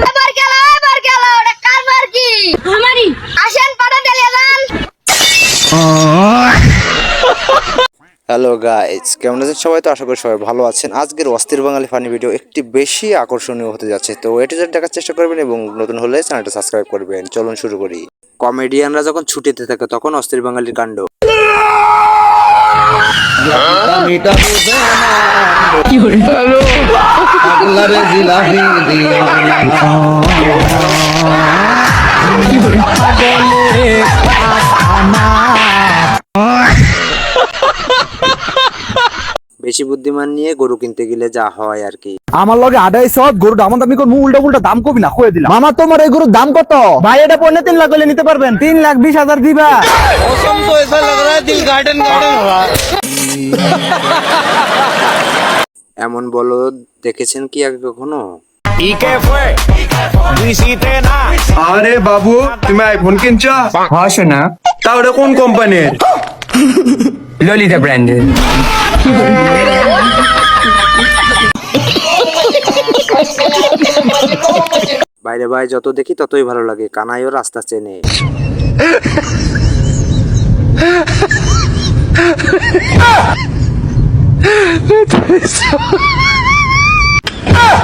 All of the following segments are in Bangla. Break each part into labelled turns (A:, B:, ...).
A: এবার গেল এবার গেল ওটা কার বার কি আমারই আসেন ঢেলে যান
B: হ্যালো গাইজ কেমন আছেন সবাই? তো আশা করি সবাই ভালো আছেন। আজকের অস্থির বাঙালি ফানি ভিডিও একটি বেশি আকর্ষণীয় হতে যাচ্ছে। তো এটি যদি দেখার চেষ্টা করবেন এবং নতুন হলে চ্যানেলটা সাবস্ক্রাইব করবেন। চলুন শুরু করি। কমেডিয়ানরা যখন ছুটিতে থাকে তখন অস্থির বাঙালির কাণ্ড। বেশি বুদ্ধিমান নিয়ে গরু কিনতে গেলে যা হয় আর কি।
C: আমার লগে আড়াই সব আমার দামি কোন উল্টা উল্টা দাম কবি না কয়ে দিলাম। মামা তোমার এই গরুর দাম কত? ভাই এটা পড়লে তিন লাখ হলে নিতে পারবেন। তিন লাখ বিশ হাজার দিবা।
B: এমন বলো দেখেছেন কি আগে কখনো?
D: আরে বাবু তুমি আইফোন কিনছ?
C: হ্যাঁ শোনা।
D: তা ওটা কোন কোম্পানির?
C: ললিতা ব্র্যান্ডের
B: বাইরে বাইরে যত দেখি ততই ভালো লাগে। কানাইও রাস্তা চেনে।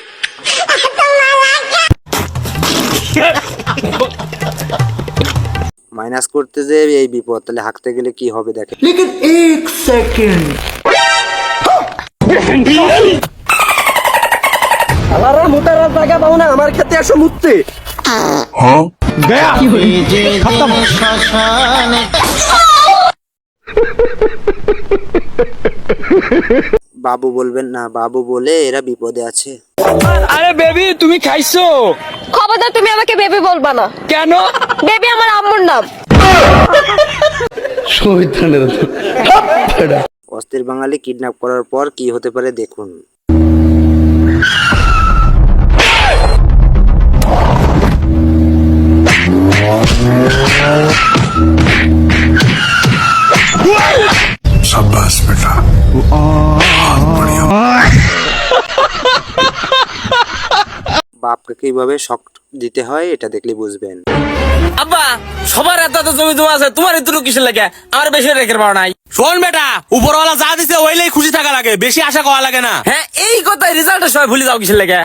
B: মাইনাস করতে যে এই বিপদ তাহলে হাঁকতে গেলে কি হবে দেখে
C: আলার মোটার জায়গা পাও না আমার ক্ষেত্রে আসো মুততে
B: বাবু বলবেন না বাবু বলে এরা বিপদে আছে।
E: আরে বেবি তুমি খাইছো?
A: খবরদার তুমি আমাকে বেবি বলবা না।
E: কেন?
A: বেবি আমার আম্মুর নাম।
B: অস্থির বাঙালি কিডন্যাপ করার পর কি হতে পারে দেখুন। বাপকে কীভাবে শক দিতে হয় এটা দেখলে বুঝবেন।
E: আব্বা সবার এত এত জমি জমা আছে তোমার এত কিসের লাগে? আমার বেশি রেখে পাও নাই। শোন বেটা উপরওয়ালা যা দিছে ওইলেই খুশি থাকা লাগে বেশি আশা করা লাগে না। হ্যাঁ এই কথাই রেজাল্টের সময় ভুলে যাও কিসের লাগে।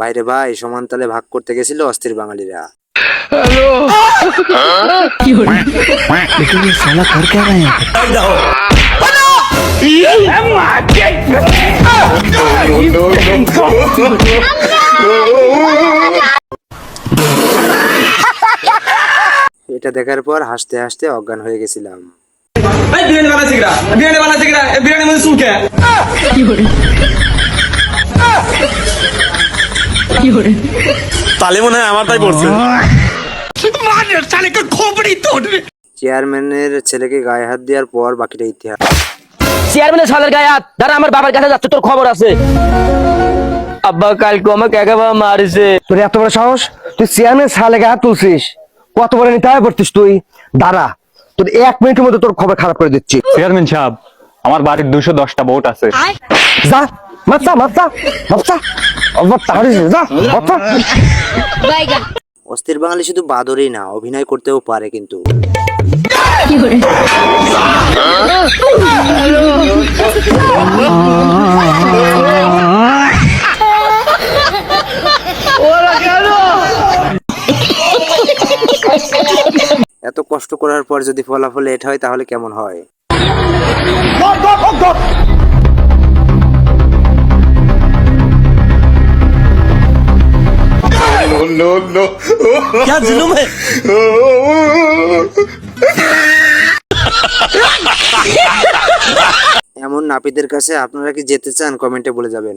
B: বাইরে ভাই সমান তালে ভাগ করতে গেছিল অস্থির বাঙালিরা। এটা দেখার পর হাসতে হাসতে অজ্ঞান হয়ে গেছিলাম।
E: বিরিয়ানি বানাচ্ছি কিরা বিরিয়ানি বানাচ্ছি কিরা বিরিয়ানি মধ্যে সুখে তালে মনে হয় আমার তাই পড়ছে
B: চেয়ারম্যানের ছেলেকে গায়ে হাত দেওয়ার পর বাকিটা ইতিহাস।
F: চেয়ারম্যানের সালের গায়ে হাত। দাঁড়া আমার বাবার কাছে যাচ্ছে তোর খবর আছে। আব্বা কালকে আমাকে একেবারে মারিছে।
C: তোর এত বড় সাহস? তুই চেয়ারম্যান সালে তুলছিস। কত বড় নিতে পড়তিস তুই? দাঁড়া তোর এক মিনিটের মধ্যে তোর খবর খারাপ করে দিচ্ছি।
G: চেয়ারম্যান সাহেব আমার বাড়ির দুশো দশটা ভোট আছে।
C: যা মাত্রা মাত্রা মাত্রা
B: অস্থির বাঙালি শুধু বাদরই না অভিনয় করতেও পারে কিন্তু। এত কষ্ট করার পর যদি ফলাফল এটা হয় তাহলে কেমন হয়
E: क्या जुलुम है
B: এমন নাপিতের কাছে আপনারা কি যেতে চান? কমেন্টে বলে যাবেন।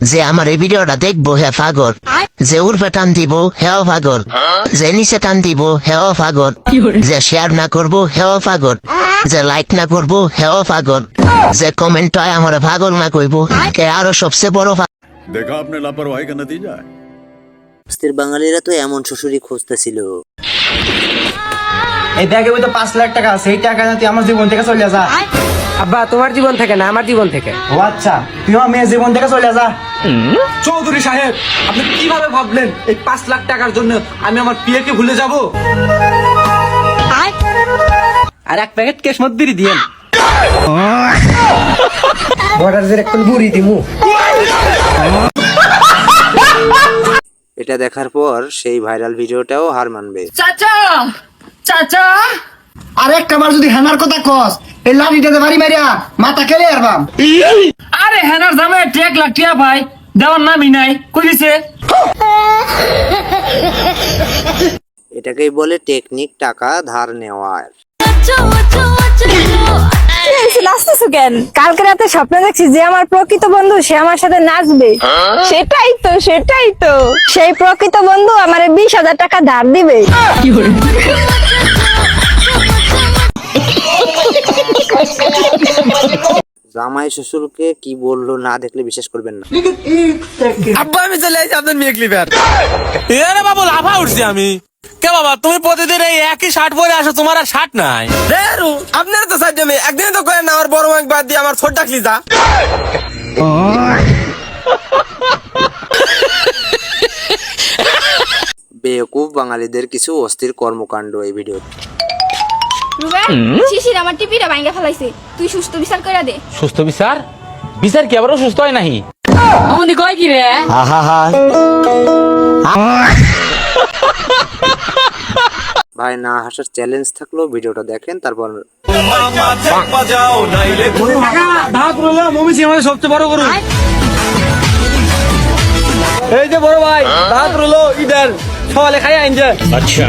H: যে আমার এই ভিডিওটা দেখব হে ফাগর যে উর্ফে টান দিব হেও ফাগর যে নিচে টান দিব হেও ফাগর যে শেয়ার না করব হেও ফাগর যে লাইক না করব হেও ফাগর যে কমেন্ট হয় আমার ফাগর না কইব কে আরও সবচেয়ে বড়
C: দেখা আপনি
B: লাপরওয়াহি বাঙালিরা তো এমন শ্বশুরই খুঁজতেছিল।
D: এই দেখে তো পাঁচ লাখ টাকা আছে এই টাকা তুই আমার জীবন থেকে চলে যা।
I: আব্বা তোমার জীবন থেকে না আমার জীবন থেকে।
D: ও আচ্ছা তুই আমার জীবন থেকে চলে যা। চৌধুরী সাহেব আপনি কীভাবে ভাবলেন এই পাঁচ লাখ টাকার জন্য আমি আমার বিয়েকে ভুলে যাব? আর এক প্যাকেট কেশ মধ্যে দিয়েন। বর্ডার এখন বুড়ি দিমু।
B: এটা দেখার পর সেই ভাইরাল ভিডিওটাও হার মানবে।
I: চাচা চাচা।
D: আর একটা বার যদি হেনার কথা কস এই লাঠিটাতে বাড়ি মারিয়া মাথা খেলে আর বাম
I: আরে হেনার দামে টেক লাখ টিয়া ভাই দেওয়ার নামই নাই কই দিছে
B: এটাকেই বলে টেকনিক টাকা ধার নেওয়ার।
J: নাচতেছো কেন? কালকে রাতে স্বপ্নে দেখছি যে আমার প্রকৃত বন্ধু সে আমার সাথে নাচবে। সেটাই তো সেটাই তো। সেই প্রকৃত বন্ধু আমার বিশ হাজার টাকা ধার দিবে।
B: জামাই শ্বশুরকে কি বলল না দেখলে বিশ্বাস করবেন না।
E: আব্বা আমি চলে আসছি আপনার মেয়ে ক্লিপার। এরে বাবু লাফা উঠছি আমি। কে বাবা তুমি প্রতিদিন এই একই শার্ট পরে আসো তোমার আর শার্ট নাই। দেরু আপনার তো সাহায্য নেই। একদিন তো করেন না আমার বড় মাইক বাদ দিয়ে আমার ছোট ডাকলি যা।
B: বেকুব বাঙালিদের কিছু অস্থির কর্মকাণ্ড এই ভিডিও
J: শিশির আমার টিপিটা ভাঙ্গা ফেলাইছে। তুই সুস্থ বিচার করে দে।
E: সুস্থ বিচার? বিচার কি আবার সুস্থ হয় নাহি?
I: আমাদের কয় কি রে?
B: ভাই না হাসার চ্যালেঞ্জ থাকল ভিডিওটা দেখেন তারপর সবচেয়ে বড় গরু
D: এই যে বড় ভাই দাঁত রলো ইদার সকালে খাই আইনছে আচ্ছা।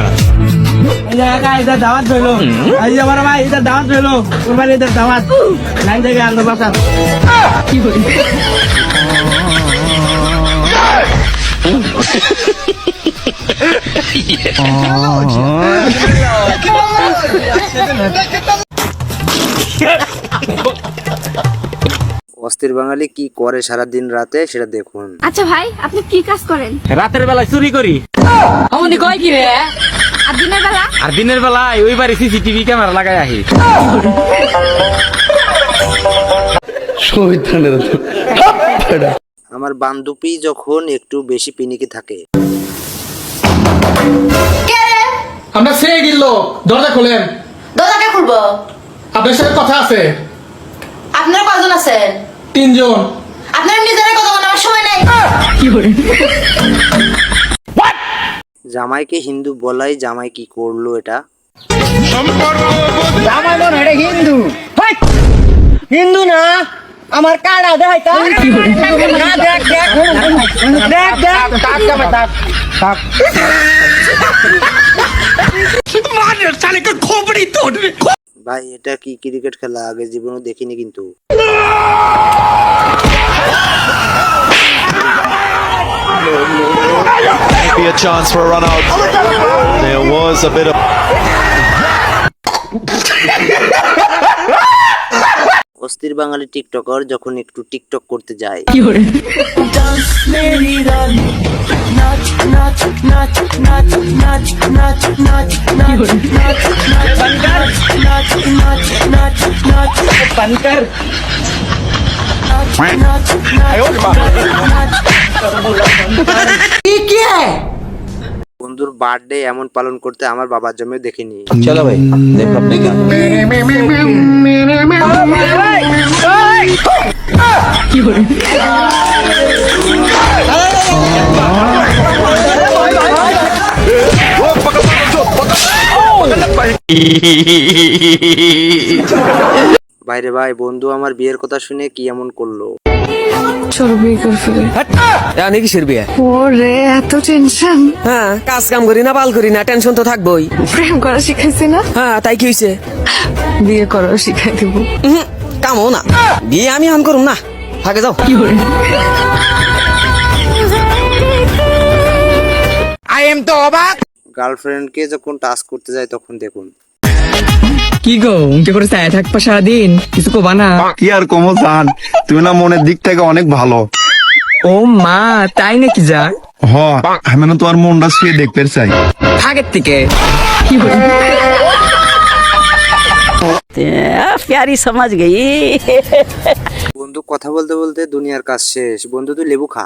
D: ইদার দাওয়াত রইল এই যে বড় ভাই ইদার দাওয়াত রইল কুরবানি ইদার দাওয়াত লাইন থেকে আনতে বাসা
B: অস্থির বাঙালি কি করে সারা দিন রাতে সেটা দেখুন।
J: আচ্ছা ভাই আপনি কি কাজ করেন?
E: রাতের বেলায় চুরি করি।
I: আমাদের কয় কি রে?
J: আর দিনের বেলা?
E: আর দিনের বেলায় ওই বাড়ি সিসিটিভি ক্যামেরা লাগাই আহি
B: আমার বান্ধবী যখন একটু বেশি পিনিকি থাকে।
K: আমরা সে গিল দরজা খোলেন।
J: দরজাটা খুলবো?
K: আপনার সাথে কথা আছে।
J: আপনারা কজন আছেন?
K: তিনজন।
J: আপনার নিজের কথা বলার সময় নাই।
B: জামাইকে হিন্দু বলাই জামাই কি করল এটা?
D: মনে এটা হিন্দু। হিন্দু না আমার কাড়া দেখ দেখ দেখ দেখ তাক
B: ভাই এটা কি ক্রিকেট খেলা আগে জীবনে দেখিনি কিন্তু
C: Be a chance for a run out. There was a bit of.
B: অস্থির বাঙালি টিকটকার যখন একটু টিকটক করতে যায় বন্ধুর বার্থডে এমন পালন করতে আমার বাবার জন্যও দেখিনি
D: চলো ভাই দেখো
B: বাইরে ভাই বন্ধু আমার বিয়ের কথা শুনে কি এমন করল?
L: জানি কিসের বিয়ে?
M: ওরে এত টেনশন
L: হ্যাঁ কাজ কাম করি না বাল করি না টেনশন তো থাকবোই।
M: প্রেম করা শিখাইছি না?
L: হ্যাঁ তাই কি হয়েছে
M: বিয়ে করা শিখাই দিব।
L: কামও না। বিয়ে আমি আন করুম না। থাকে যাও।
B: গার্লফ্রেন্ডকে যখন টাচ করতে যায় তখন দেখুন
N: কি গো উনকে করে চায় থাকবা সারাদিন কিছু কবা না
O: কি আর কমো জান তুমি না মনের দিক থেকে অনেক ভালো
N: ও মা তাই নাকি যা
O: হ আমি না তোমার মনটা শুয়ে দেখতে চাই
N: আগের থেকে কি
L: প্যারি সমাজ গেই
B: বন্ধু কথা বলতে বলতে দুনিয়ার কাজ শেষ বন্ধু তুই লেবু খা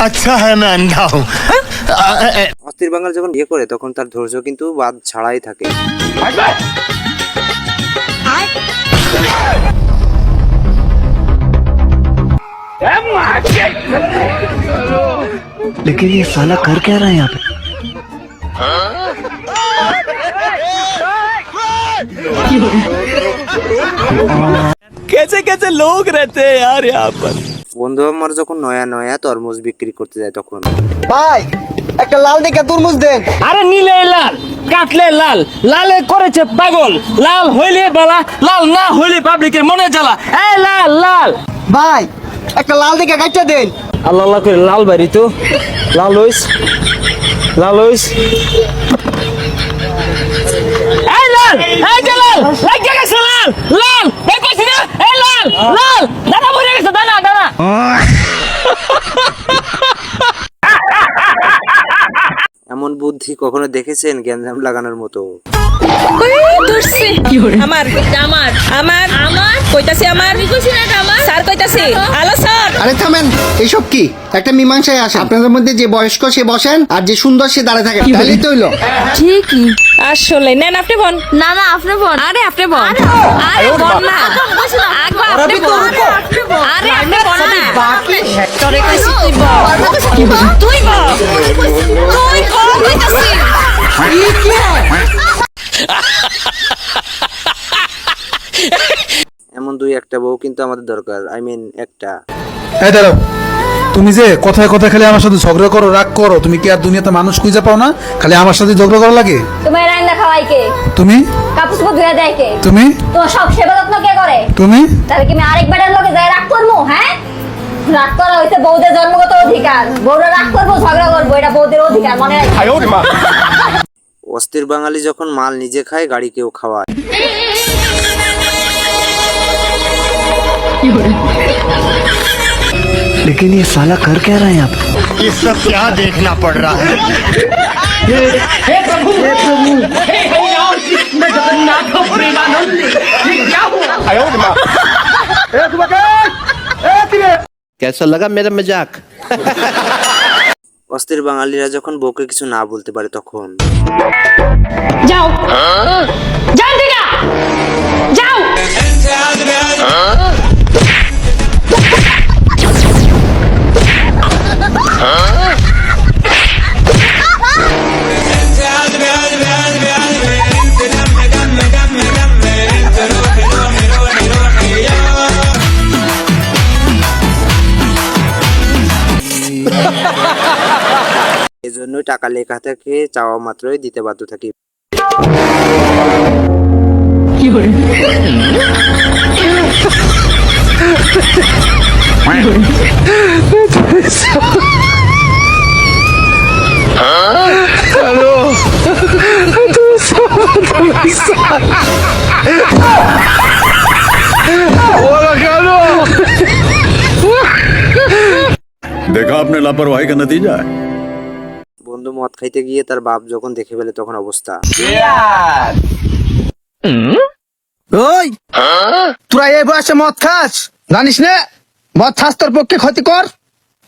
P: अच्छा है मैं अंधा हूँ
B: অস্থির বাঙালি যখন বিয়ে করে তখন তার ধৈর্য কিন্তু বাদ ছাড়াই থাকে
P: लेकिन ये साला कर क्या रहा है यहाँ पे
N: कैसे कैसे लोग रहते हैं यार यहाँ पर
B: বন্ধু আমার যখন নয়া নয়া তরমুজ বিক্রি করতে যায় তখন।
N: ভাই একটা লাল দিকে তরমুজ দেন।
E: আরে নীলে লাল কাটলে লাল লালে করেছে পাগল। লাল হইলে বালা লাল না হইলে পাবলিকের মনে জ্বালা। এই লাল লাল।
N: ভাই একটা লাল দিকে কাটটা দেন।
E: আল্লাহ আল্লাহ করে লাল বাড়ি তো। লাল হইস লাল হইস। এই লাল এই যে লাল লাগে গেছে লাল লাল। লাল লাল। দানা মরে গেছে দানা দানা
B: এমন বুদ্ধি কখনো দেখেছেন গ্যাঞ্জাম লাগানোর মতো?
M: আমার আমার আমার আমার? কইতাছি আমার। কইছি না আমার। স্যার কইতাছি। হ্যালো? স্যার।
Q: আরে থামেন। এসব কি? একটা মীমাংসায় আসে আপনাদের মধ্যে যে বয়স্ক সে বসেন আর যে সুন্দর সে দাঁড়ায় থাকে তাহলেই তো হইল।
M: ঠিকই। আসলে। নেন আপনি বন। না না আপনি বন। আরে আপনি বন। আরে বন না। আগবা আপনি বন আরে আপনি বন না। বাকি তোরে কইছি তুই বল তুই বল তুই কইতাছি
B: এমন দুই একটা বউ কিন্তু আমাদের দরকার আই মিন একটা।
R: এই দাঁড়াও। তুমি যে কথায় কথায় খালি আমার সাথে ঝগড়া করো রাগ করো তুমি কি আর দুনিয়াতে মানুষ খুঁজে পাও না? খালি আমার সাথে ঝগড়া করা লাগে?
M: তোমার রান্না খাওয়াই কে?
R: তুমি?
M: কাপড় চোপড় ধুয়ে দেয় কে?
R: তুমি?
M: তোমার সব সেবা যত্ন কে করে?
R: তুমি?
M: তাহলে কি আমি আরেক বেটার লোকে যাই রাগ করব হ্যাঁ? রাগ করা হইছে বউদের জন্মগত অধিকার। বউরা রাগ করব ঝগড়া করব এটা বউদের অধিকার মনে রাখি।
B: অস্থির বাঙালি যখন মাল নিজে খায় গাড়ি কেউ খাওয়ায়।
P: लेकिन ये साला कर क्या रहा है यहाँ पे ये सब क्या देखना पड़ रहा है
Q: कैसा लगा मेरा मजाक
B: অস্থির বাঙালিরা যখন বউকে কিছু না বলতে পারে তখন
M: যাও যাও দিগা যাও
B: এজন্যই টাকা লেখা থেকে চাওয়া মাত্রই দিতে বাধ্য থাকি।
P: হ্যালো তুমি তুমি ওরা কেন দেখা আপনার লাপরওয়াহি কা নতিজা
B: বন্ধু মদ খাইতে গিয়ে তার বাপ যখন দেখে ফেলে তখন অবস্থা
Q: ওই তোরা এই বয়সে মদ খাস জানিস না মদ তোর পক্ষে ক্ষতিকর?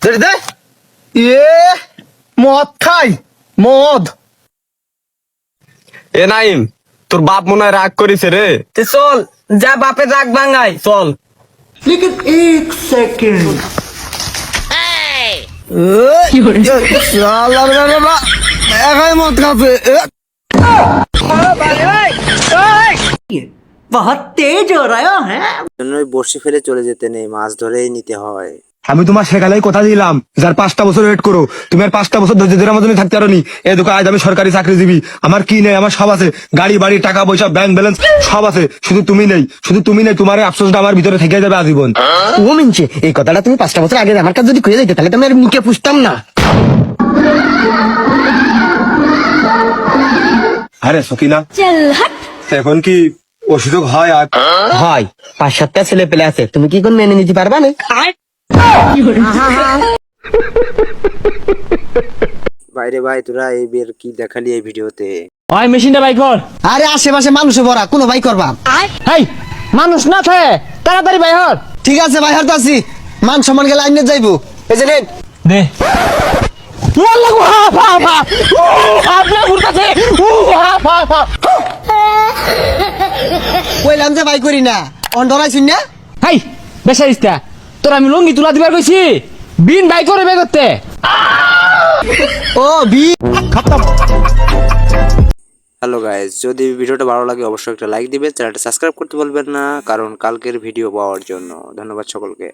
Q: দে দে। এ মদ খাই মদ।
N: এ নাইম তোর বাপ মনে হয় রাগ করিছে রে। চল যা বাপে রাগ ভাঙাই চল।
Q: একাই মদ খাবে এ,
B: জন্যই বসে ফেলে চলে যেতে নেই মাছ ধরেই নিতে হয়।
N: আমি তোমার সেকালেই কথা দিলাম যার পাঁচটা বছর ওয়েট করো। তুমি আর পাঁচটা বছর ধৈর্য ধরে মতনই থাকতে পারো নি এ দোকান আজ আমি সরকারি চাকরিজীবী। আমার কি নেই আমার সব আছে। গাড়ি বাড়ি টাকা পয়সা ব্যাংক ব্যালেন্স সব আছে। শুধু তুমি নেই শুধু তুমি নেই তোমার এই আফসোসটা আমার ভিতরে থেকে যাবে আজীবন।
Q: ও মিনছে এই কথাটা তুমি পাঁচটা বছর আগে আমার কাছে যদি কয়ে যাইতে তাহলে তো আমি আর মুখে পুষতাম না।
N: আরে সকিনা এখন কি অসুযোগ হয় আর
Q: হয়। পাঁচ সাতটা ছেলে পেলে আছে। তুমি কি কোন মেনে নিতে পারবা না?
B: বাইরে ভাই তোরা এই বের কি দেখালি এই ভিডিওতে?
L: ওই মেশিনটা বাই কর।
Q: আরে আশেপাশে মানুষে ভরা কোনো ভাই করবা?
L: হাই মানুষ না থাকে। তাড়াতাড়ি বাই হর
Q: ঠিক আছে ভাই হারতাছি মান সম্মান গেলে আইনে যাইবো। এই যে নেন।
L: দে। আপনার ঘুরতেছে।
Q: কইলাম যে ভাই করি না? না?
L: হাই বেসারিস্তা তোর আমি লঙ্গি তুলা দিবার কইছি। বিন বাই করে বে করতে।
Q: ও বি
B: হ্যালো গাইজ যদি ভিডিওটা ভালো লাগে অবশ্যই একটা লাইক দিবেন চ্যানেলটা সাবস্ক্রাইব করতে বলবেন না কারণ কালকের ভিডিও পাওয়ার জন্য। ধন্যবাদ সকলকে।